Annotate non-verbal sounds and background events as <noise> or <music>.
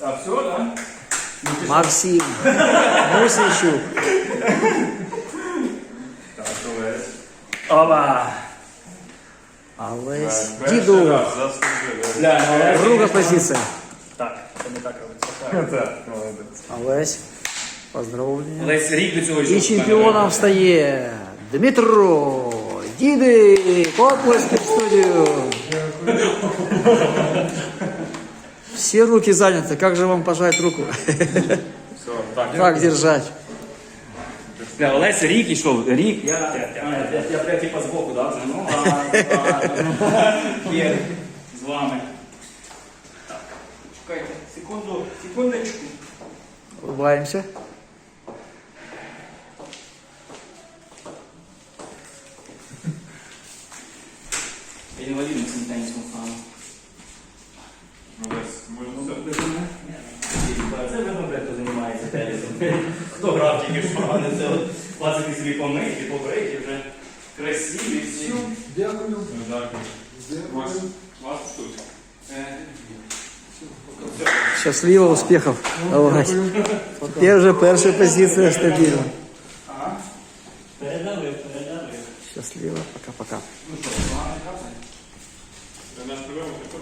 А все, да? Максим. Мусичук. Так, Олесь. Оба. Олесь. Діду. Заслужили. Бля, Друга позиція. Так, це не так робиться. <laughs> Так, молодець. Олесь. Поздравлення. Олесь рік до цього йшов. І чемпіоном стає Дмитро. Діди. Оплески в студію. Все руки заняты. Как же вам пожать руку? Все, так. Так держать. Бля, Олесь рік йшов, рік. Я, я, я, я, я, я типа збоку, да, вже? Ну, ладно. Є, з вами. Так, чекайте, секунду, секундочку. Улыбаемся. Я інвалід на Це видно, де хто займається тенісом. Хто грав тільки що, а не це от пацики собі помиті, побриті, вже красиві всі. Ну, Дякую. Вас, вас тут. Е, Счастливо, успехов. Давай. Теперь <laughs> вже перша позиція стабільна. Ага. Передали, передали. Счастливо. Пока-пока. Ну що, з вами грати? Наш прийом, так,